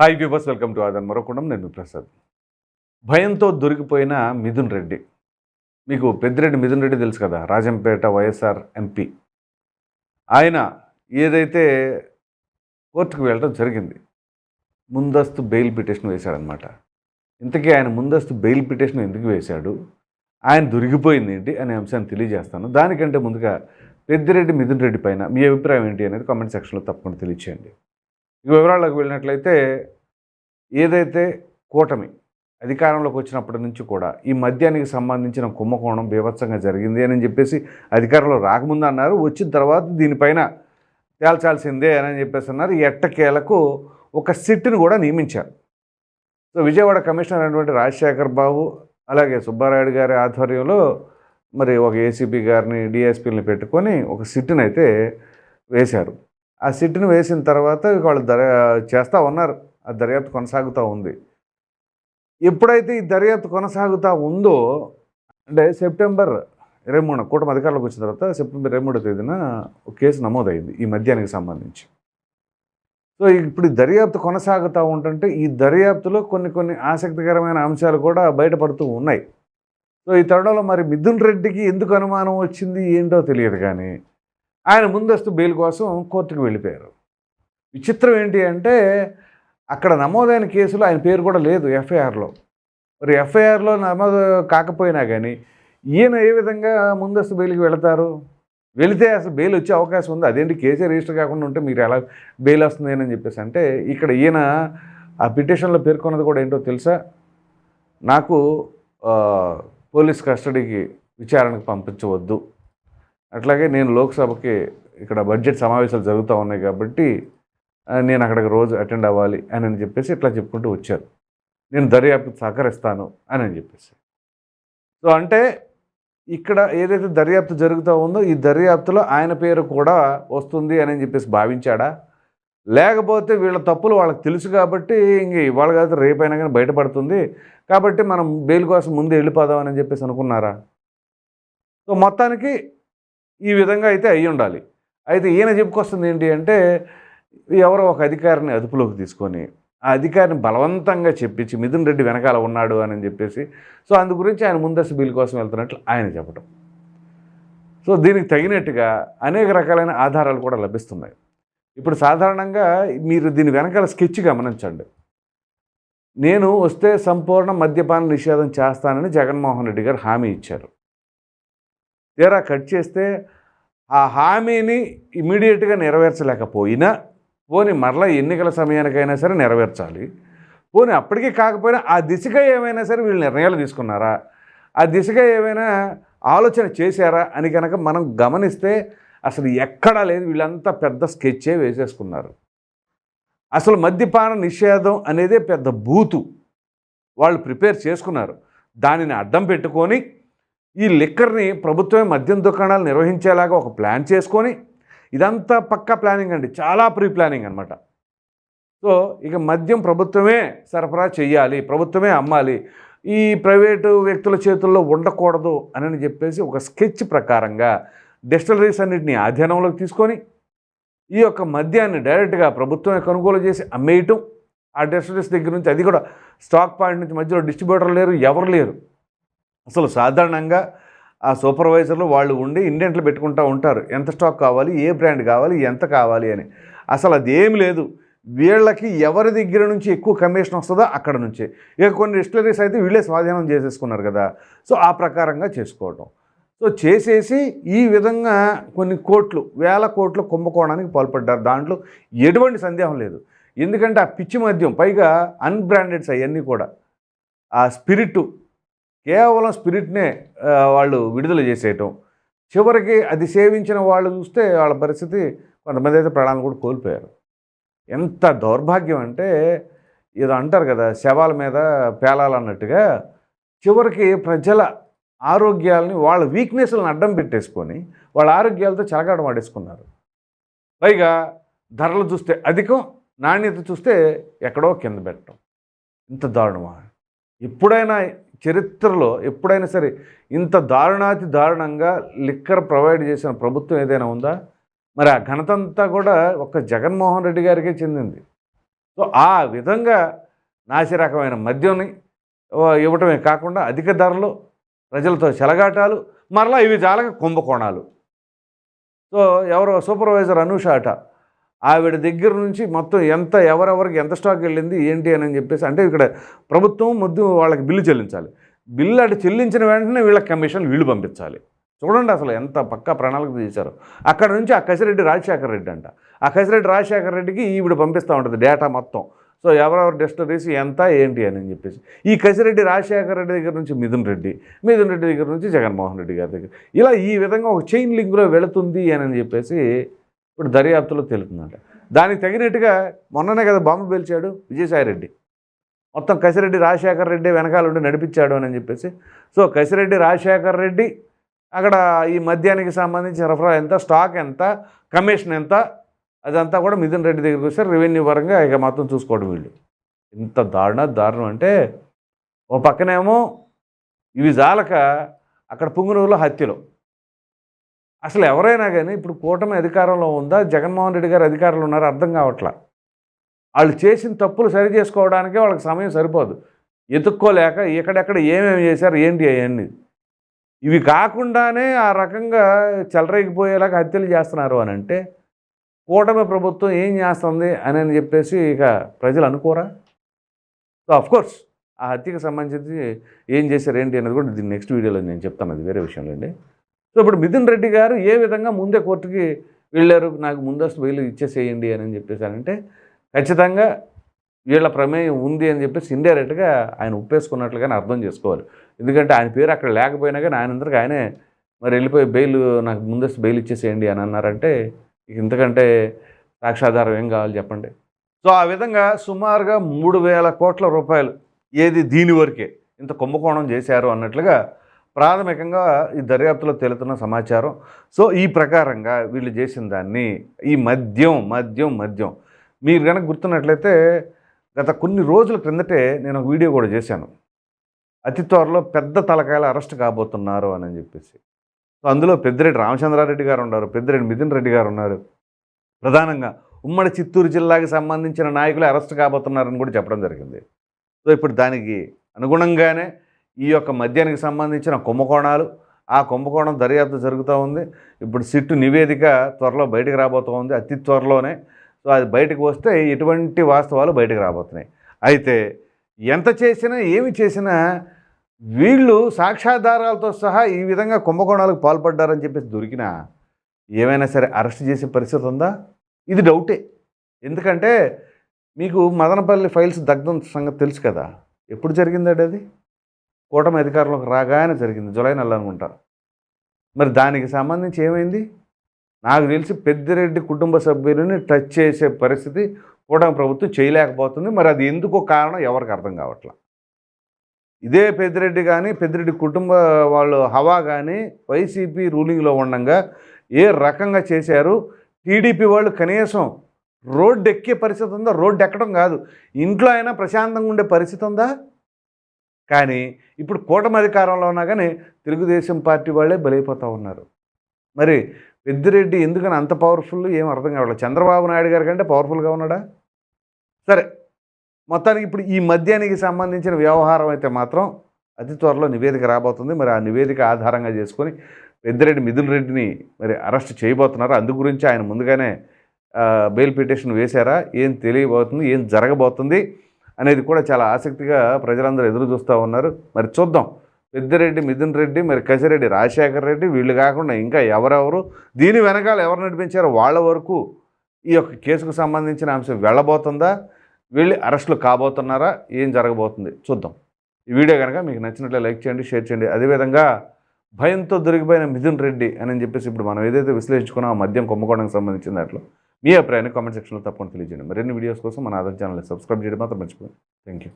Hi viewers welcome to ఆదన్ మరొకుండం నేను ప్రసాద్. భయంతో దొరికిపోయిన మిథున్ రెడ్డి. మీకు పెద్దిరెడ్డి మిథున్ రెడ్డి తెలుసు కదా? Rajampeta YSR MP. ఆయన ఏదైతే కోర్టుకు వెళ్ళడం జరిగింది ముందస్తు బెయిల్ పిటిషన్ వేశాడనమాట ఇంతకీ ఆయన ముందస్తు బెయిల్ పిటిషన్ ఎందుకు వేశాడు? ఆయన దొరికిపోయింది ఏంటి? అనే అంశాన్ని తెలియజేస్తాను. దానికంటే ముందుగా పెద్దిరెడ్డి మిథున్ రెడ్డి పైన మీ అభిప్రాయం ఏంటి అనేది కామెంట్ సెక్షన్లో తప్పకుండా తెలియచేయండి. ఈ వివరాలకు వెళ్ళినట్లయితే ఏదైతే కూటమి అధికారంలోకి వచ్చినప్పటి నుంచి కూడా ఈ మద్యానికి సంబంధించిన కుంభకోణం బీభత్సంగా జరిగింది అని చెప్పేసి అధికారంలో రాకముందు అన్నారు. వచ్చిన తర్వాత దీనిపైన తేల్చాల్సిందే అని చెప్పేసి అన్నారు. ఎట్టకేలకు ఒక సిట్ని కూడా నియమించారు. సో విజయవాడ కమిషనర్ అయినటువంటి రాజశేఖర్ బాబు అలాగే సుబ్బారాయుడు గారి ఆధ్వర్యంలో మరి ఒక ఏసీపీ గారిని డిఎస్పీని పెట్టుకొని ఒక సిట్ని అయితే వేశారు. ఆ సిట్ని వేసిన తర్వాత వాళ్ళు దర్యా చేస్తూ ఉన్నారు. ఆ దర్యాప్తు కొనసాగుతూ ఉంది. ఎప్పుడైతే ఈ దర్యాప్తు కొనసాగుతూ ఉందో అంటే సెప్టెంబర్ ఇరవై మూడు కూటమి అధికారులకు వచ్చిన తర్వాత సెప్టెంబర్ ఇరవై మూడో తేదీన ఒక కేసు నమోదైంది ఈ మద్యానికి సంబంధించి. సో ఇప్పుడు ఈ దర్యాప్తు కొనసాగుతూ ఉంటుంటే ఈ దర్యాప్తులో కొన్ని కొన్ని ఆసక్తికరమైన అంశాలు కూడా బయటపడుతూ ఉన్నాయి. సో ఈ తరుణంలో మరి మిథున్ రెడ్డికి ఎందుకు అనుమానం వచ్చింది ఏంటో తెలియదు కానీ ఆయన ముందస్తు బెయిల్ కోసం కోర్టుకు వెళ్ళిపోయారు. విచిత్రం ఏంటి అంటే అక్కడ నమోదైన కేసులో ఆయన పేరు కూడా లేదు ఎఫ్ఐఆర్లో. మరి ఎఫ్ఐఆర్లో నమోదు కాకపోయినా కానీ ఈయన ఏ విధంగా ముందస్తు బెయిల్కి వెళతారు? వెళితే అసలు బెయిల్ వచ్చే అవకాశం ఉంది. అదేంటి కేసే రిజిస్టర్ కాకుండా ఉంటే మీరు ఎలా బెయిల్ వస్తుంది అని చెప్పేసి అంటే ఇక్కడ ఈయన ఆ పిటిషన్లో పేర్కొన్నది కూడా ఏంటో తెలుసా? నాకు పోలీస్ కస్టడీకి విచారణకు పంపించవద్దు. అట్లాగే నేను లోక్సభకి ఇక్కడ బడ్జెట్ సమావేశాలు జరుగుతూ ఉన్నాయి కాబట్టి నేను అక్కడికి రోజు అటెండ్ అవ్వాలి అని అని చెప్పేసి ఇట్లా చెప్పుకుంటూ వచ్చారు. నేను దర్యాప్తు సహకరిస్తాను అని అని చెప్పేసి. సో అంటే ఇక్కడ ఏదైతే దర్యాప్తు జరుగుతూ ఉందో ఈ దర్యాప్తులో ఆయన పేరు కూడా వస్తుంది అని చెప్పేసి భావించాడా? లేకపోతే వీళ్ళ తప్పులు వాళ్ళకి తెలుసు కాబట్టి ఇంక ఇవాళ కాదు రేపైనా కానీ బయటపడుతుంది. కాబట్టి మనం బెయిల్ కోసం ముందు వెళ్ళిపోదాం అని చెప్పేసి అనుకున్నారా? సో మొత్తానికి ఈ విధంగా అయితే అయి ఉండాలి. అయితే ఈయన చెప్పుకొస్తుంది ఏంటి అంటే ఎవరో ఒక అధికారిని అదుపులోకి తీసుకొని ఆ అధికారిని బలవంతంగా చెప్పించి మిథున్ రెడ్డి వెనకాల ఉన్నాడు అని చెప్పేసి సో అందు గురించి ఆయన ముందస్తు బిల్ కోసం వెళ్తున్నట్లు ఆయన చెప్పడం సో దీనికి తగినట్టుగా అనేక రకాలైన ఆధారాలు కూడా లభిస్తున్నాయి. ఇప్పుడు సాధారణంగా మీరు దీని వెనకాల స్కెచ్ గమనించండి. నేను వస్తే సంపూర్ణ మద్యపాన నిషేధం చేస్తానని జగన్మోహన్ రెడ్డి గారు హామీ ఇచ్చారు. తీరా కట్ చేస్తే ఆ హామీని ఇమీడియట్గా నెరవేర్చలేకపోయినా పోనీ మరలా ఎన్నికల సమయానికైనా సరే నెరవేర్చాలి. పోనీ అప్పటికీ కాకపోయినా ఆ దిశగా ఏమైనా సరే వీళ్ళు నిర్ణయాలు తీసుకున్నారా? ఆ దిశగా ఏమైనా ఆలోచన చేశారా? అని కనుక మనం గమనిస్తే అసలు ఎక్కడా లేదు. వీళ్ళంతా పెద్ద స్కెచ్చే వేసేసుకున్నారు. అసలు మద్యపాన నిషేధం అనేదే పెద్ద బూతు. వాళ్ళు ప్రిపేర్ చేసుకున్నారు. దానిని అడ్డం పెట్టుకొని ఈ లిక్కర్ని ప్రభుత్వమే మద్యం దుకాణాలు నిర్వహించేలాగా ఒక ప్లాన్ చేసుకొని ఇదంతా పక్కా ప్లానింగ్ అండి చాలా ప్రీ ప్లానింగ్ అనమాట సో ఇక మద్యం ప్రభుత్వమే సరఫరా చేయాలి ప్రభుత్వమే అమ్మాలి ఈ ప్రైవేటు వ్యక్తుల చేతుల్లో ఉండకూడదు అని చెప్పేసి ఒక స్కెచ్ ప్రకారంగా డిస్టలరీస్ అన్నింటినీ ఆధీనంలోకి తీసుకొని ఈ యొక్క మద్యాన్ని డైరెక్ట్గా ప్రభుత్వమే కొనుగోలు చేసి అమ్మేయటం ఆ డిస్టలరీస్ దగ్గర నుంచి అది కూడా స్టాక్ పాయింట్ నుంచి మధ్యలో డిస్ట్రిబ్యూటర్ లేరు ఎవరు లేరు. అసలు సాధారణంగా ఆ సూపర్వైజర్లు వాళ్ళు ఉండి ఇండెంట్లు పెట్టుకుంటూ ఉంటారు. ఎంత స్టాక్ కావాలి? ఏ బ్రాండ్ కావాలి? ఎంత కావాలి అని. అసలు అదేమి లేదు. వీళ్ళకి ఎవరి దగ్గర నుంచి ఎక్కువ కమిషన్ వస్తుందో అక్కడ నుంచే. ఇక కొన్ని డిస్టిలరీస్ అయితే వీళ్ళే స్వాధీనం చేసేసుకున్నారు కదా. సో ఆ ప్రకారంగా చేసుకోవటం. సో చేసేసి ఈ విధంగా కొన్ని కోట్లు వేల కోట్లు కుంభకోణానికి పాల్పడ్డారు. దాంట్లో ఎటువంటి సందేహం లేదు. ఎందుకంటే ఆ పిచ్చి మద్యం పైగా అన్బ్రాండెడ్స్ అవన్నీ కూడా. ఆ స్పిరిట్ కేవలం స్పిరిట్నే వాళ్ళు విడుదల చేసేయటం. చివరికి అది సేవించిన వాళ్ళు చూస్తే వాళ్ళ పరిస్థితి కొంతమంది అయితే ప్రాణాలు కూడా కోల్పోయారు. ఎంత దౌర్భాగ్యం అంటే ఇది అంటారు కదా శవాల మీద పేలాలన్నట్టుగా చివరికి ప్రజల ఆరోగ్యాలని వాళ్ళ వీక్నెస్లను అడ్డం పెట్టేసుకొని వాళ్ళ ఆరోగ్యాలతో చెలగాట వాడేసుకున్నారు పైగా ధరలు చూస్తే అధికం నాణ్యత చూస్తే ఎక్కడో కింద పెట్టడం ఇంత దారుణమా? ఎప్పుడైనా చరిత్రలో ఎప్పుడైనా సరే ఇంత దారుణాతి దారుణంగా లిక్కర్ ప్రొవైడ్ చేసిన ప్రభుత్వం ఏదైనా ఉందా? మరి ఆ ఘనత అంతా కూడా ఒక్క జగన్మోహన్ రెడ్డి గారికే చెందింది. సో ఆ విధంగా నాసి రకమైన మద్యంని ఇవ్వటమే కాకుండా అధిక ధరలు ప్రజలతో చెలగాటాలు మరలా ఇవి చాలక కుంభకోణాలు. సో ఎవరో సూపర్వైజర్ అనూష అట ఆవిడ దగ్గర నుంచి మొత్తం ఎంత ఎవరెవరికి ఎంత స్టాక్ వెళ్ళింది ఏంటి అని చెప్పేసి అంటే ఇక్కడ ప్రభుత్వం ముద్దు వాళ్ళకి బిల్లు చెల్లించాలి. బిల్లు అటు చెల్లించిన వెంటనే వీళ్ళకి కమిషన్ వీళ్ళు పంపించాలి. చూడండి అసలు ఎంత పక్కా ప్రణాళిక చేశారు అక్కడ నుంచి ఆ కసిరెడ్డి రాజశేఖర రెడ్డి అంట. ఆ కసిరెడ్డి రాజశేఖర రెడ్డికి ఈవిడ పంపిస్తూ ఉంటుంది డేటా మొత్తం. సో ఎవరెవరు డెస్టరీస్ ఎంత ఏంటి అని చెప్పేసి. ఈ కసిరెడ్డి రాజశేఖర రెడ్డి దగ్గర నుంచి మిథున్ రెడ్డి మిథున్ రెడ్డి దగ్గర నుంచి జగన్మోహన్ రెడ్డి గారి దగ్గర. ఇలా ఈ విధంగా ఒక చైన్ లింక్లో వెళుతుంది అని చెప్పేసి ఇప్పుడు దర్యాప్తులో తెలుతుందంట. దానికి తగినట్టుగా మొన్ననే కదా బాంబు పేల్చాడు విజయసాయి రెడ్డి మొత్తం కసిరెడ్డి రాజశేఖర రెడ్డి వెనకాల ఉండి నడిపించాడు అని చెప్పేసి. సో కసిరెడ్డి రాజశేఖర రెడ్డి అక్కడ ఈ మద్యానికి సంబంధించి సరఫరా ఎంత స్టాక్ ఎంత కమిషన్ ఎంత అదంతా కూడా మిథున్ రెడ్డి దగ్గరికి వస్తే రెవెన్యూ పరంగా ఇక మొత్తం చూసుకోవడం వీళ్ళు. ఇంత దారుణ దారుణం అంటే ఓ పక్కనేమో ఇవి జాలక అక్కడ పుంగునూరులో హత్యలు. అసలు ఎవరైనా కానీ ఇప్పుడు కూటమి అధికారంలో ఉందా? జగన్మోహన్ రెడ్డి గారు అధికారులు ఉన్నారు? అర్థం కావట్లా. వాళ్ళు చేసిన తప్పులు సరి చేసుకోవడానికే వాళ్ళకి సమయం సరిపోదు. ఎతుక్కోలేక ఎక్కడెక్కడ ఏమేమి చేశారు? ఏంటి అవన్నీ. ఇవి కాకుండానే ఆ రకంగా చెలరేగిపోయేలాగా హత్యలు చేస్తున్నారు అని అంటే కూటమి ప్రభుత్వం ఏం చేస్తుంది అని అని చెప్పేసి ఇక ప్రజలు అనుకోరా? సో అఫ్కోర్స్ ఆ హత్యకు సంబంధించి ఏం చేశారు ఏంటి అనేది కూడా దీన్ని నెక్స్ట్ వీడియోలో నేను చెప్తాను. అది వేరే విషయంలో అండి. సో ఇప్పుడు మిథున్ రెడ్డి గారు ఏ విధంగా ముందే కోర్టుకి వెళ్ళారు? నాకు ముందస్తు బెయిల్ ఇచ్చేసేయండి అని చెప్పేసారంటే ఖచ్చితంగా వీళ్ళ ప్రమేయం ఉంది అని చెప్పేసి ఇండైరెక్ట్గా ఆయన ఉప్పేసుకున్నట్లుగానే అర్థం చేసుకోవాలి. ఎందుకంటే ఆయన పేరు అక్కడ లేకపోయినా కానీ ఆయన అందరికీ ఆయనే మరి వెళ్ళిపోయి బెయిల్ నాకు ముందస్తు బెయిల్ ఇచ్చేసేయండి అని అన్నారంటే ఇంతకంటే సాక్షాధారం ఏం కావాలి చెప్పండి? సో ఆ విధంగా సుమారుగా మూడు వేల కోట్ల రూపాయలు ఏది దీని వరకే ఇంత కుంభకోణం చేశారు అన్నట్లుగా ప్రాథమికంగా ఈ దర్యాప్తులో తేలుతున్న సమాచారం. సో ఈ ప్రకారంగా వీళ్ళు చేసిన దాన్ని ఈ మద్యం మద్యం మద్యం. మీరు కనుక గుర్తున్నట్లయితే గత కొన్ని రోజుల క్రిందటే నేను ఒక వీడియో కూడా చేశాను. అతి త్వరలో పెద్ద తలకాయలు అరెస్ట్ కాబోతున్నారు అని చెప్పేసి. సో అందులో పెద్దిరెడ్డి రామచంద్రారెడ్డి గారు ఉన్నారు పెద్దిరెడ్డి మిథున్ రెడ్డి గారు ఉన్నారు. ప్రధానంగా ఉమ్మడి చిత్తూరు జిల్లాకి సంబంధించిన నాయకులు అరెస్ట్ కాబోతున్నారని కూడా చెప్పడం జరిగింది. సో ఇప్పుడు దానికి అనుగుణంగానే ఈ యొక్క మద్యానికి సంబంధించిన కుంభకోణాలు ఆ కుంభకోణం దర్యాప్తు జరుగుతూ ఉంది. ఇప్పుడు సిట్టు నివేదిక త్వరలో బయటకు రాబోతూ ఉంది అతి త్వరలోనే. సో అది బయటకు వస్తే ఎటువంటి వాస్తవాలు బయటకు రాబోతున్నాయి. అయితే ఎంత చేసినా ఏమి చేసినా వీళ్ళు సాక్ష్యాధారాలతో సహా ఈ విధంగా కుంభకోణాలకు పాల్పడ్డారని చెప్పేసి దొరికినా ఏమైనా సరే అరెస్ట్ చేసే పరిస్థితి ఉందా? ఇది డౌటే. ఎందుకంటే మీకు మదనపల్లి ఫైల్స్ దగ్ధం సంగతి తెలుసు కదా. ఎప్పుడు జరిగిందండి అది? కూటమి అధికారంలోకి రాగానే జరిగింది. జూలై నెల అనుకుంటా. మరి దానికి సంబంధించి ఏమైంది? నాకు తెలిసి పెద్దిరెడ్డి కుటుంబ సభ్యులని టచ్ చేసే పరిస్థితి కూటమి ప్రభుత్వం చేయలేకపోతుంది. మరి అది ఎందుకో కారణం ఎవరికి అర్థం కావట్లా? ఇదే పెద్దిరెడ్డి కానీ పెద్దిరెడ్డి కుటుంబ వాళ్ళు హవా కానీ వైసీపీ రూలింగ్లో ఉండగా ఏ రకంగా చేశారు? టీడీపీ వాళ్ళు కనీసం రోడ్డు ఎక్కే పరిస్థితి ఉందా? రోడ్డు ఎక్కడం కాదు. ఇంట్లో అయినా ప్రశాంతంగా ఉండే పరిస్థితి ఉందా? కానీ ఇప్పుడు కూటమి అధికారంలో ఉన్నా కానీ తెలుగుదేశం పార్టీ వాళ్ళే బలైపోతూ ఉన్నారు. మరి పెద్దిరెడ్డి ఎందుకని అంత పవర్ఫుల్ ఏం అర్థం కావట్లేదు చంద్రబాబు నాయుడు గారి కంటే పవర్ఫుల్గా ఉన్నాడా? సరే మొత్తానికి ఇప్పుడు ఈ మద్యానికి సంబంధించిన వ్యవహారం అయితే మాత్రం అతి త్వరలో నివేదిక రాబోతుంది. మరి ఆ నివేదిక ఆధారంగా చేసుకొని పెద్దిరెడ్డి మిథున్ రెడ్డిని మరి అరెస్ట్ చేయబోతున్నారు. అందు గురించి ఆయన ముందుగానే బెయిల్ పిటిషన్ వేశారా? ఏం తెలియబోతుంది? ఏం జరగబోతుంది? అనేది కూడా చాలా ఆసక్తిగా ప్రజలందరూ ఎదురు చూస్తూ ఉన్నారు. మరి చూద్దాం. పెద్దిరెడ్డి మిథున్ రెడ్డి మరి కసిరెడ్డి రాజశేఖర రెడ్డి వీళ్ళు కాకుండా ఇంకా ఎవరెవరు? దీని వెనకాల ఎవరు నడిపించారో? వాళ్ళ వరకు ఈ యొక్క కేసుకు సంబంధించిన అంశం వెళ్ళబోతుందా? వీళ్ళు అరెస్టులు కాబోతున్నారా? ఏం జరగబోతుంది? చూద్దాం. ఈ వీడియో కనుక మీకు నచ్చినట్లే లైక్ చేయండి షేర్ చేయండి. అదేవిధంగా భయంతో దొరికిపోయిన మిథున్ రెడ్డి అని చెప్పేసి ఇప్పుడు మనం ఏదైతే విశ్లేషించుకున్నామో మద్యం కుంభకోణానికి సంబంధించిన దాంట్లో మీ అభిప్రాయాన్ని కామెంట్ సెక్షన్లో తప్పకుండా తెలియజేయండి. మరిన్ని వీడియోస్ కోసం మన ఆధార్ ఛానల్ని సబ్స్క్రైబ్ చేయడం మాత్రం మర్చిపోయింది థ్యాంక్ యూ